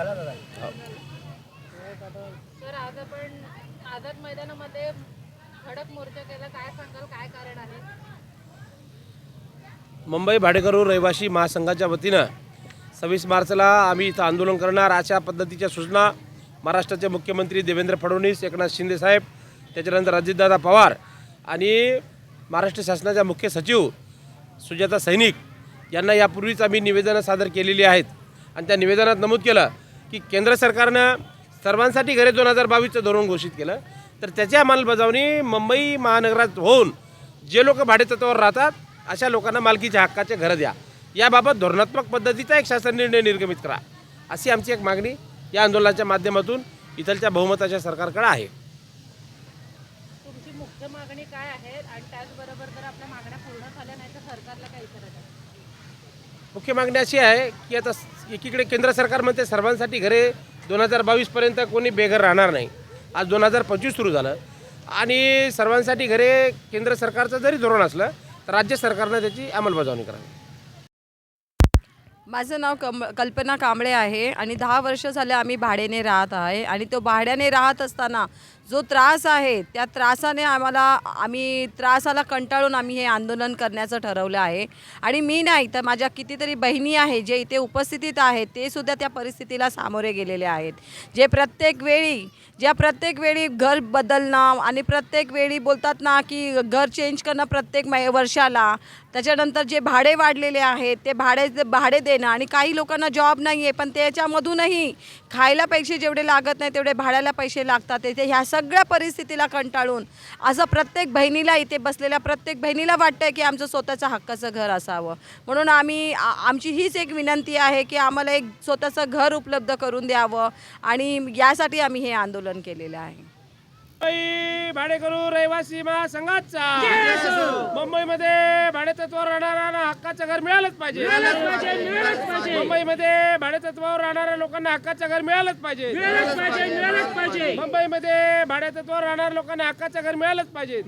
Sir आज आपण आझाद मैदानामध्ये खडक मोर्चा केला काय सांगाल काय कारण आहे? मुंबई भाडेकरू रहिवासी महासंघाच्या वतीनं सव्वीस मार्चला आम्ही इथं आंदोलन करणार. अशा पद्धतीच्या सूचना महाराष्ट्राचे मुख्यमंत्री देवेंद्र फडणवीस एकनाथ शिंदेसाहेब त्याच्यानंतर अजितदादा पवार आणि महाराष्ट्र शासनाच्या मुख्य सचिव सुजाता सैनिक यांना यापूर्वीच आम्ही निवेदनं सादर केलेली आहेत. आणि त्या निवेदनात नमूद केलं की केंद्र सरकारनं सर्वांसाठी घरे दोन हजार बावीसचं धोरण घोषित केलं. तर त्याची अंमलबजावणी मुंबई महानगरात होऊन जे लोक भाडेतत्वावर राहतात अशा लोकांना मालकीच्या हक्काचे घरं द्या. याबाबत धोरणात्मक पद्धतीचा एक शासन निर्णय निर्गमित करा. अशी आमची एक मागणी या आंदोलनाच्या माध्यमातून इथलच्या बहुमताच्या सरकारकडे आहे. तुमची मुख्य मागणी काय आहे? आणि त्याचबरोबर जर आपल्या मागण्या पूर्ण झाल्या नाही तर सरकारला काय करायचं मुख्य मागणी अशी आहे की आता एकीकडे केंद्र सरकार म्हणते सर्वांसाठी घरे दोन हजार बावीसपर्यंत कोणी बेघर राहणार नाही. आज दोन हजार पंचवीस सुरू झालं. आणि सर्वांसाठी घरे केंद्र सरकारचं जरी धोरण असलं तर राज्य सरकारनं त्याची अंमलबजावणी करावी. माझं नाव कम कल्पना कांबळे आहे आणि दहा वर्ष झाले आम्ही भाड्याने राहत आहे आणि तो भाड्याने राहत असताना जो त्रास आहे त्या त्रासाने आम्हाला आम्ही त्रासाला कंटाळून आम्ही हे आंदोलन करण्याचं ठरवलं आहे. आणि मी नाही तर माझ्या कितीतरी बहिणी आहे जे इथे उपस्थितीत आहेत ते सुद्धा त्या परिस्थितीला सामोरे गेलेले आहेत. जे प्रत्येक वेळी ज्या प्रत्येक वेळी घर बदलणं आणि प्रत्येक वेळी बोलतात ना की घर चेंज करणं प्रत्येक मै वर्षाला त्याच्यानंतर जे भाडे वाढलेले आहेत ते भाडे भाडे देणं आणि काही लोकांना जॉब नाही आहे पण त्याच्यामधूनही खायला पैसे जेवढे लागत नाही तेवढे भाड्याला पैसे लागतात. ते ह्या सगळ्या परिस्थितीला कंटाळून असं प्रत्येक बहिणीला इथे बसलेल्या प्रत्येक बहिणीला वाटतं की आमचं स्वतःचं हक्काचं घर असावं. म्हणून आम्ही आमची हीच एक विनंती आहे की आम्हाला एक स्वतःचं घर उपलब्ध करून द्यावं आणि यासाठी आम्ही हे आंदोलन केलेलं आहे. भाडेकरू रहिवासी महासंघाचा. मुंबईमध्ये भाडेतत्वावर राहणाऱ्यांना हक्काचं घर मिळालंच पाहिजे. मुंबईमध्ये भाडेतत्वावर राहणाऱ्या लोकांना हक्काचं घर मिळालंच पाहिजे. मुंबईमध्ये भाडेतत्वावर राहणाऱ्या लोकांना हक्काचं घर मिळालंच पाहिजे.